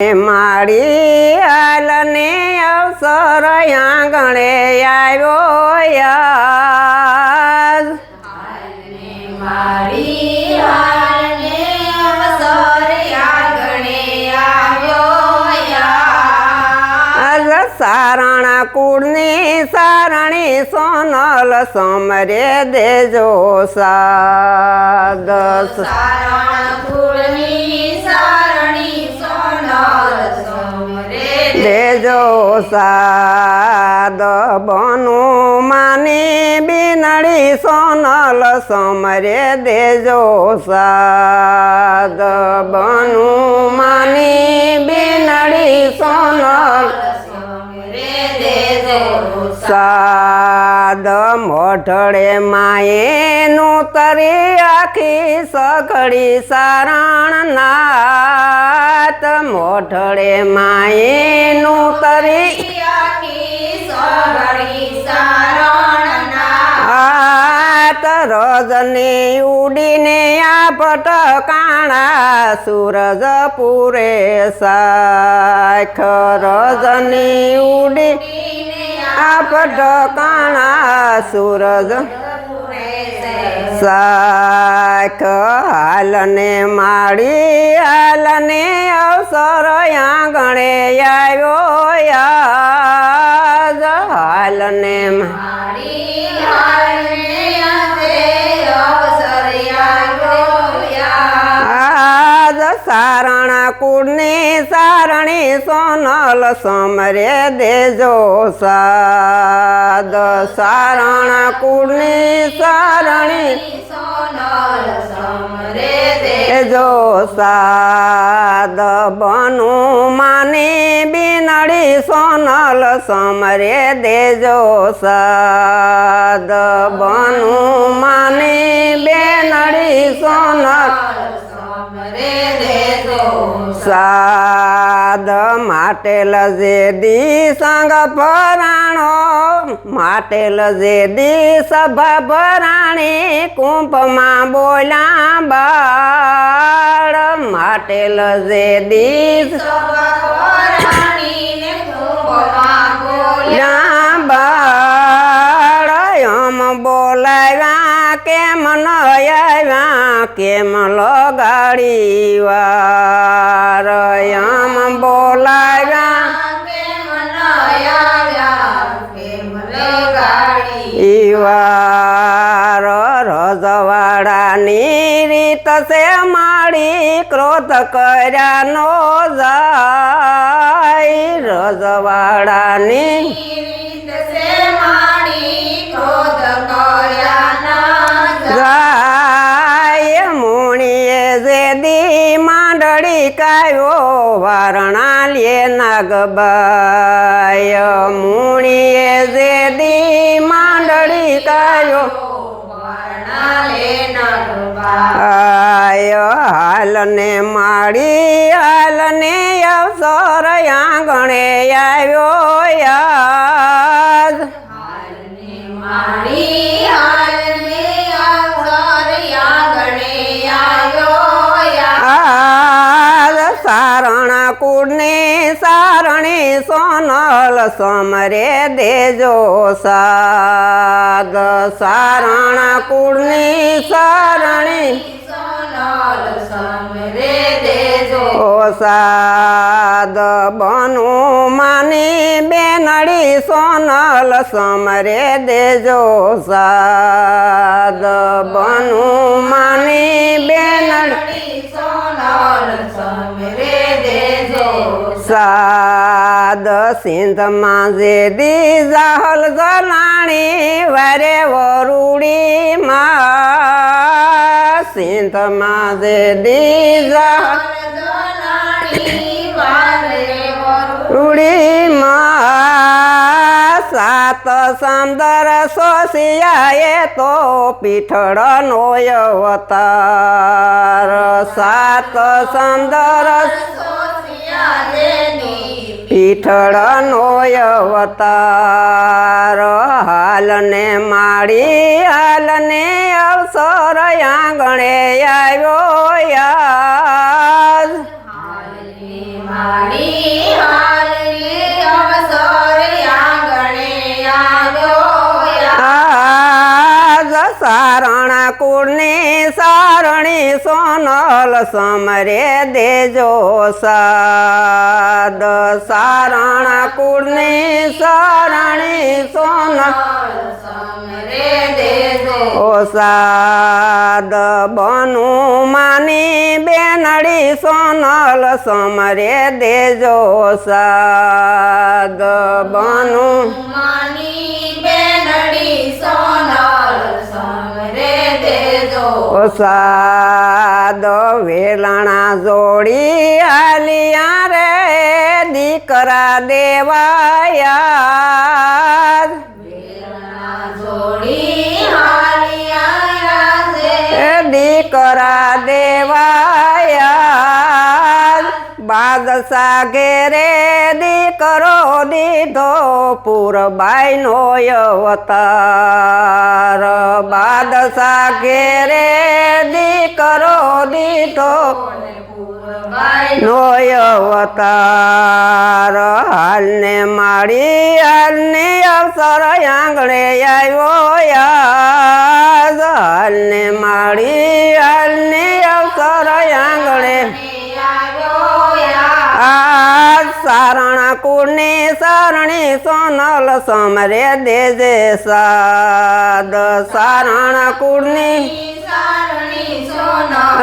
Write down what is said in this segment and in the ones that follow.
મારી હાલને અવસર આંગણે આવ્યો યાદ મારી હાલને અવસર આગણે આવ્યો યાદ. સારણા કુળની સારણી સોનલ સમરે દેજો સાદ સારણા કુળની દેજો સાદ બનુ માની બિનડી સોનલ સમરે દેજો સાદ બનુ માની બિનડી સોનલ સમરે દેજો. સાદ મોઢળે માએ નું તરી આખી સઘળી સારણ નાત મોઢળે માએ નું તરી રજની ઉડીને આ ભટકાણા સૂરજ પૂરે સાખ. રજની ઉડી ભટકાણા સૂરજ સાખ હાલને માડી હાલને અવસર આંગણે આવ્યો હાલને મા- સારણા કુળની સારણી સોનલ સમરે દેજો સાદ. સારણા કુળની સારણી સોનલ સમરે દેજો સાદ. બનુ માની બિનડી સોનલ સમરે દેજો સાદ. બનુ માની બેનડી સોનલ સાદ માટે લજેદી સંગ ભરાણો માટે લજેદી સભા ભરાણી કુંભમાં બોલા બાળ, માટે લજેદી સવારાણીને કેમ ન આવ્યા? કેમ લગાડી વાર એમ બોલાવ્યા. રજવાડાની રીત છે માડી ક્રોધ કર્યા નો જાય. રજવાડાની રીત વારણાલીએ નાગબાય મુણીએ જે દી માંડળી કાયો આય હાલને માળી હાલને અવસર આંગણે આવ્યો યાદ. માળી હાલને અવસર આંગણે આવ્યો. આજ સારણા સોનલ સમરે દેજો સાગ. સારણા કુળની સારણી સોનલ સમરે દેજો સાદ બનુ માની બેનડી સોનલ સમરે દેજો સાદ બનુ માની સાદ સિંધમાં જે જાહલ જલાણી વરે વરુડી માં સિંધમાં જે વરુ રૂડીમાં સાત સમદર સોસિયાએ તો પીઠળ નો અવતાર સાત સમદર સોસિયાદેની પીઠળ નો અવતાર હાલને માળી હાલને અવસર આંગણે આવ્યો યાદ. સારણી સોનલ સમરે દેજો સાદ. સારણ કુળની સારણી સોનલ સમરે દેજો ઓ સાદ. બનુ માની બેનડી સોનલ સમરે દેજો સાદ. બનુ માની સાદ વેલણા જોડી આલિયા રે દીકરા દેવાયા દીકરા દેવાયા બાદશાહ ઘેરે દીકરો દીધો પૂરબાઈનો અવતાર. બાદશાહ ઘેરે દીકરો દીધો નો અવતાર. હાલને મારી હાલની અવસર આંગણે આવ્યો યાદ કુળની સરણી સોનલ સમરે દેજે સાદ. સારણા કુળની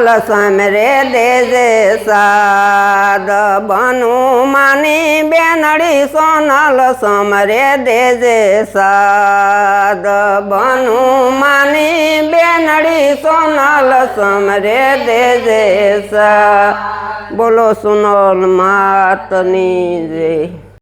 લસમ રે દેજે સાદ. બનુ માની બેનડી સોનલ સમરે દેજે સાદ. બનુ માની બેનડી સોનલ સમરે દેજે સા બોલો સુનલ માતની જય.